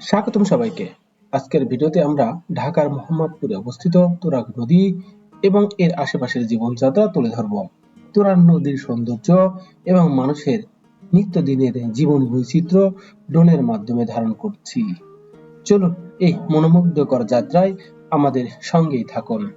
স্বাগতম সবাইকে। আজকের ভিডিওতে আমরা ঢাকার মোহাম্মদপুরে অবস্থিত তুরাগ নদী এবং এর আশেপাশের জীবনযাত্রা তুলে ধরব। তোরা নদীর সৌন্দর্য এবং মানুষের নিত্যদিনের জীবন বৈচিত্র্য ড্রোনের মাধ্যমে ধারণ করছি। চলুন এই মনোমুগ্ধকর যাত্রায় আমাদের সঙ্গেই থাকুন।